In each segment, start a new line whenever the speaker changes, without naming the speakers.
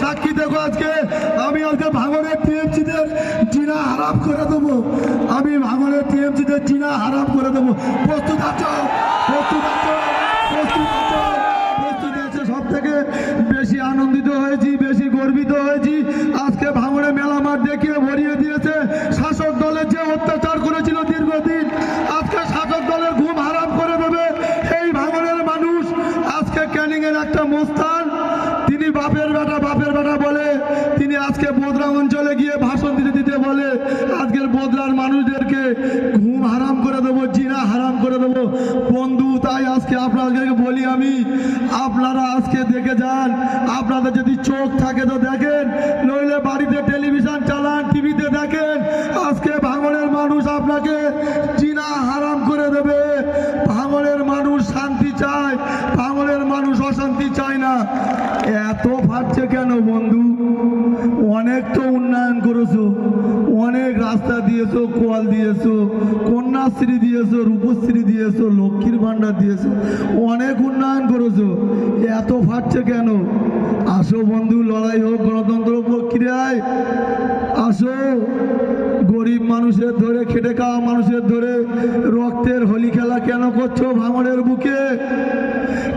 সাক্ষী দেখো আজকে। আমি আজকে ভাঙনের টিএমসিদের চিনা হারাম করে দেবো। আমি ভাঙনের টিএমসিদের চিনা হারাম করে দেবো। প্রস্তুত আছো? প্রস্তুত আছো? প্রস্তুত আছো প্রস্তুত আছে সব থেকে বেশি আনন্দিত হয়েছি বেশি গর্বিত হয়েছি আজকে ভাঙড়ে মেলা মাঠ দেখিয়ে ভরিয়ে দিয়েছে শাসক দলের যে অত্যাচার করেছিল দীর্ঘদিন আজকে শাসক দলের ঘুম হারাম করে দেবে এই ভাঙড়ের মানুষ আজকে ক্যানিং এর একটা মোস্তান তিনি বাপের বেটা বাপের বেটা বলে তিনি আজকে বোদরা অঞ্চলে গিয়ে ভাষণ দিতে দিতে বলে, আজকের বদলার মানুষদেরকে ঘুম হারাম করে দেবো, জিনা হারাম করে দেবো। বন্ধু, তাই আজকে আপনাদেরকে বলি আমি, আপনারা আজকে দেখে যান, আপনাদের যদি চোখ থাকে তো দেখেন, নইলে বাড়িতে টেলিভিশন চালান, টিভিতে দেখেন, আজকে ভাঙনের মানুষ আপনাকে জিনা হারাম করে দেবে। ভাঙনের মানুষ শান্তি চায়, ভাঙনের মানুষ অশান্তি চায় না। এত ফাটছে কেন বন্ধু? অনেক তো উন্নয়ন করেছ, অনেক রাস্তা দিয়েছ কল দিয়েছ, কন্যাশ্রী দিয়েছ, রূপশ্রী দিয়েছ, লক্ষ্মীর ভাণ্ডার দিয়েছ, অনেক উন্নয়ন করেছ, এত ফাটছে কেন? আসো বন্ধু, লড়াই হোক গণতন্ত্র প্রক্রিয়ায় আসো। মানুষের ধরে খেটে খাওয়া, মানুষের ধরে রক্তের হোলি খেলা কেন করছ ভাঙড়ের বুকে?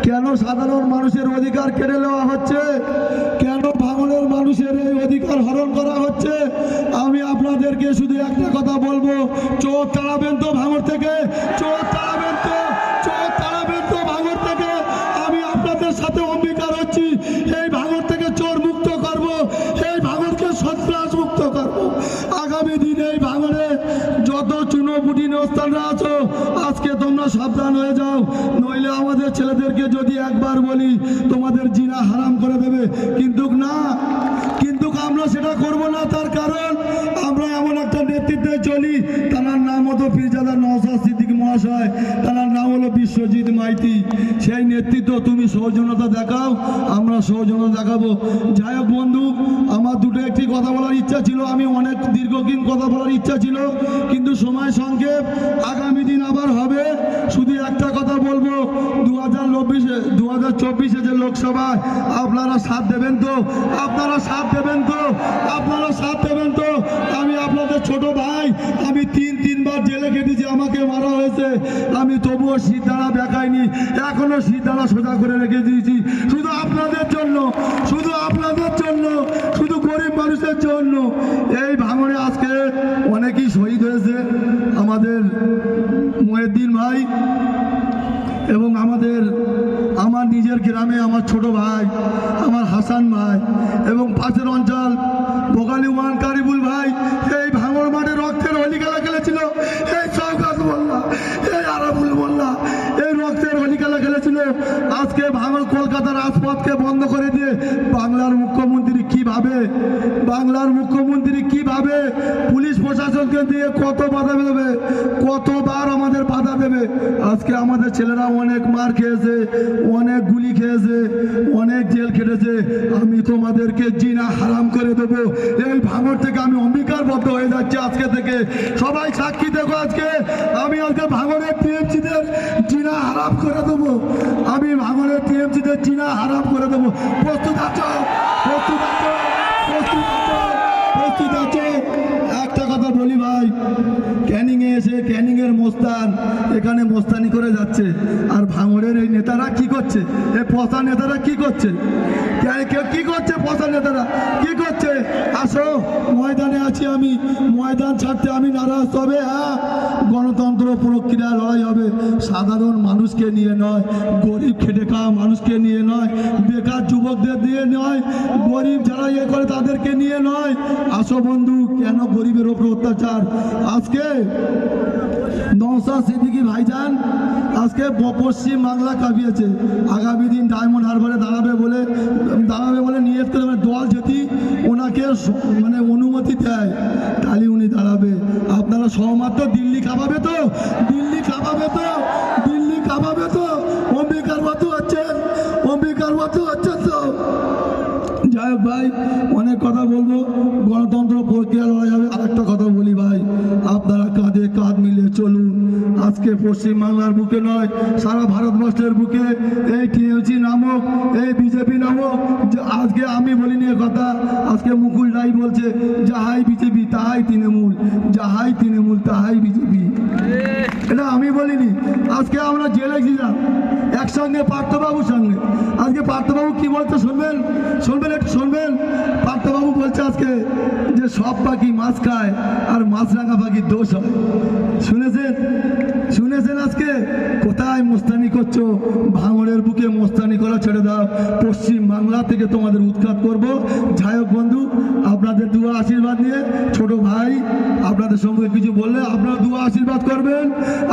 কেন সাধারণ মানুষের অধিকার কেড়ে নেওয়া হচ্ছে? কেন ভাঙনের মানুষের এই অধিকার হরণ করা হচ্ছে? আমি আপনাদেরকে শুধু একটা কথা বলব চোখ তাড়াবেন তো ভাঙর থেকে চোখ তাড়াবেন তো চোখ তাড়াবেন তো ভাঙর থেকে। আমি আপনাদের সাথে অঙ্গীকার হচ্ছি এই ভাঙর থেকে চোর মুক্ত করব এই ভাঙরকে সন্ত্রাস মুক্ত করব আগামী দিনে এই ভাঙরে যত চুনোপুটি নস্তানরা আছো আজকে তোমরা সাবধান হয়ে যাও। নইলে আমাদের ছেলেদেরকে যদি একবার বলি, তোমাদের জিনা হারাম করে দেবে। কিন্তু না, কিন্তু আমরা সেটা করব না, তার কারণ আমরা এমন একটা নেতৃত্বে চলি। তার নাম হতো পীরজাদা নওসাদ সিদ্দিক মহাশয়। তার নাম হলো বিশ্বজিৎ মাইতি। সেই নেতৃত্ব তুমি সৌজন্যতা দেখাও, আমরা সৌজন্যতা দেখাবো। যাই হোক বন্ধু, আমার দুটো একটি কথা বলার ইচ্ছা ছিল। আমি অনেক দীর্ঘদিন কথা বলার ইচ্ছা ছিল। কিন্তু সময় সংক্ষেপ, আগামী দিন আবার হবে। শুধু একটা কথা বলব দু হাজার চব্বিশে দু হাজার চব্বিশে যে লোকসভায় আপনারা সাথ দেবেন তো? আপনারা সাথ দেবেন তো? আপনারা সাথ দেবেন তো? আমি আপনাদের ছোট ভাই, আমি তিন, তিনবার জেলে কেটেছি আমাকে মারা হয়েছে। আমি তবুও সিদ্ধারা দেখাইনি এখনও সিদ্ধারা সোজা করে রেখে দিয়েছি। শুধু আপনাদের জন্য, শুধু আপনাদের জন্য মানুষের জন্য এই ভাঙনে আজকে অনেকেই শহীদ হয়েছে। আমাদের মহিউদ্দিন ভাই এবং আমাদের, আমার নিজের গ্রামে আমার ছোট ভাই, আমার হাসান ভাই এবং পাশের অঞ্চল বোকালি ওয়ান কারিবুল ভাই এই ভাঙর মাঠে রক্তের হোলি খেলা খেলেছিল এই সৌকাত মোল্লা এই আরাবুল মোল্লা এই রক্তের হোলি খেলা খেলেছিল আজকে ভাঙর কলকাতার রাজপথকে বন্ধ করে দিয়ে বাংলার মুখ্যমন্ত্রী কীভাবে, বাংলার মুখ্যমন্ত্রী কীভাবে পুলিশ প্রশাসনকে দিয়ে কত বাধা দেবে কতবার আমাদের বাধা দেবে? আজকে আমাদের ছেলেরা অনেক মার খেয়েছে, অনেক গুলি খেয়েছে, অনেক জেল খেটেছে। আমি তোমাদেরকে জিনা হারাম করে দেবো। এই ভাঙর থেকে আমি অঙ্গীকারবদ্ধ হয়ে যাচ্ছি আজকে থেকে। সবাই সাক্ষী দেখো আজকে। আমি আজকে ভাঙরের টিএমসিদের জিনা হারাম করে দেবো। আমি ভাঙরের টিএমসিতে চীনা হারাম করে দেবো। প্রস্তুত আছো? প্রস্তুত আছো? প্রস্তুত আছো? প্রস্তুত আছো? একটা কথা বলি ভাই ক্যানিংয়ে এসে ক্যানিংয়ের মোস্তান এখানে মোস্তানি করে যাচ্ছে। আর ভাঙড়ের এই নেতারা কি করছে? এই পচা নেতারা কি করছে? কে- করছে পচা নেতারা কি করছে? আসো, ময়দানে আছি আমি। ময়দান ছাড়তে আমি নারাজ, তবে হ্যাঁ গণতন্ত্র প্রক্রিয়া লড়াই হবে। সাধারণ মানুষকে নিয়ে নয়, গরিব খেটে খাওয়া মানুষকে নিয়ে নয়, বেকার যুবকদের দিয়ে নয়, গরিব যারা ইয়ে করে তাদেরকে নিয়ে নয়। আসো বন্ধু, কেন গরিবের ওপর অত্যাচার? আজকে নৌসা সিদ্দিকি আজকে পশ্চিম বাংলা কাঁপিয়েছে। আগামী দিন ডায়মন্ড হারবারে দাঁড়াবে বলে দাঁড়াবে বলে নিয়ে করে মানে দল যদি ওনাকে মানে অনুমতি দেয়, তাহলে উনি দাঁড়াবে। আপনারা সহমাত্র দিল্লি কাঁপাবে তো? দিল্লি কাঁপাবে তো? দিল্লি কাঁপাবে তো? অম্বিকার মতো হচ্ছেন অম্বিকার মতো হচ্ছেন তো? যাই হোক ভাই, অনেক কথা বলব। গণতন্ত্র প্রক্রিয়া লড়াই হবে। আরেকটা কথা আজকে পশ্চিমবাংলার বুকে নয়, সারা ভারতবর্ষের বুকে এই টিএমসি নামক, এই বিজেপি নামক আজকে আমি বলিনি কথা, আজকে মুকুল রাই বলছে, যাহাই বিজেপি, তাহাই তৃণমূল, যাহাই তৃণমূল, তাহাই বিজেপি। এটা আমি বলিনি, আজকে আমরা জেলে ছিলাম, একসঙ্গে পার্থবাবুর সঙ্গে। আজকে পার্থবাবু কি বলছে শুনবেন? শুনবেন একটু, শুনবেন? পার্থবাবু বলছে আজকে যে সব পাখি মাছ খায় আর মাছ রাখা পাখির দোষ হয়। শুনেছেন? শুনেছেন আজকে? কোথায় মোস্তানি করছ? ভাঙড়ের বুকে মোস্তানি করা ছেড়ে দাও। পশ্চিম বাংলা থেকে তোমাদের উৎখাত করব। যাই হোক বন্ধু, আপনাদের দুয়া আশীর্বাদ নিয়ে ছোট ভাই আপনাদের সঙ্গে কিছু বললে আপনারা দুয়া আশীর্বাদ করবেন।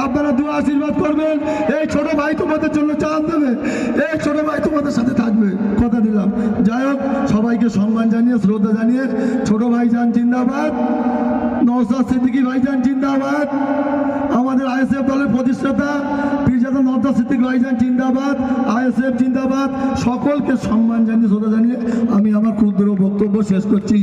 আপনারা দুয়া আশীর্বাদ করবেন। এই ছোট ভাই তোমাদের জন্য চান দেবে এই ছোট ভাই তোমাদের সাথে থাকবে কথা দিলাম যাই হোক সবাইকে সম্মান জানিয়ে, শ্রদ্ধা জানিয়ে, ছোট ভাই যান জিন্দাবাদ নওসাদ সিদ্দিকি ভাইজান জিন্দাবাদ, আমাদের আইএসএফ দলের প্রতিষ্ঠাতা পীরজাদা নওসাদ সিদ্দিক ভাইজান জিন্দাবাদ, আইএসএফ জিন্দাবাদ, সকলকে সম্মান জানিয়ে, শ্রদ্ধা জানিয়ে আমি আমার ক্ষুদ্র বক্তব্য শেষ করছি।